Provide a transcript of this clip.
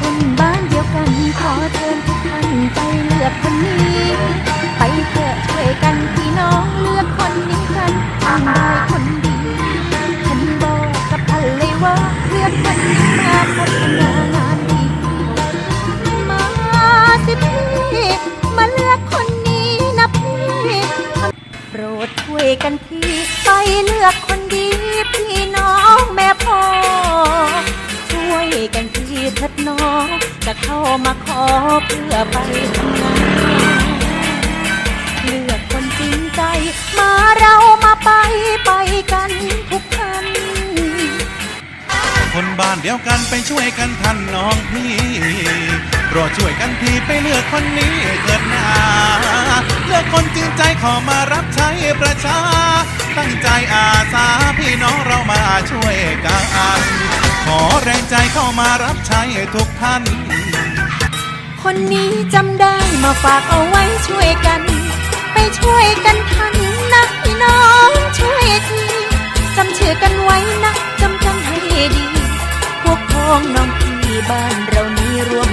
คนบ้านเดียวกันขอเชิญทุกท่านไปเลือกคนนี้ ไปเถอะช่วยกันพี่น้องเลือกคนนี้กันทำให้คนดีฉันบอกกับท่านเลยว่าเลือกคนนี้มาพัฒนางานดี มาสิพี่มาเลือกคนนี้นะพี่โปรดช่วยกันพี่ไปเลือกคนดี จะเข้ามาขอเพื่อไปทำงานเลือกคนจริงใจ มาเรามาไปไปกันทุกท่านคนบ้านเดียวกันไปช่วยกันทันน้องพี่รดช่วยกันทีไปเลือกคนนี้เกิดนาเลือกคนจริงใจขอมารับใช้ประชา ตั้งใจอาสา เข้ามารับใช้ทุกท่าน คนนี้จำได้มาฝากเอาไว้ช่วยกัน ไปช่วยกันทันนะพี่น้องช่วยทีจำชื่อกันไว้นะจำจันให้ดี พวกพ้องน้องพี่บ้านเรานี้รวม